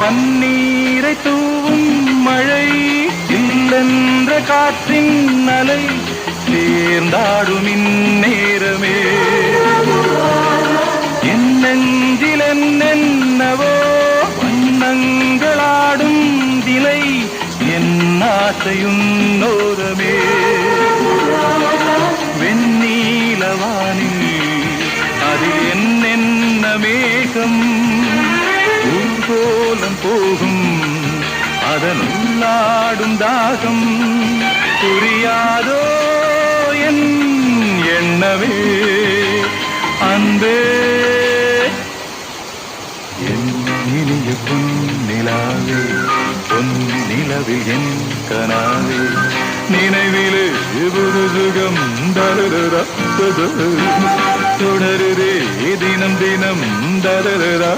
பன்னீரை தூவும் மழை இல்லென்ற காற்றின் அலை சேர்ந்தாடும் இந்நேரமே. என் நெஞ்சில் என்னென்னவோ வண்ணங்களாடும் திலை என் ஆசையும் நோரமே வெண்ணீலவானில் அது என்னென்ன மேகம்? போகும். அதனுள்ளாடும் தாகம் புரியாதோ என் எண்ணமே. அன்பே. என் இனிய பொன்னிலாவே பொன்னிலவில் என் கனாவே. நினைவிலே புது சுகம் தொடருதே தினம் தினம் தருதா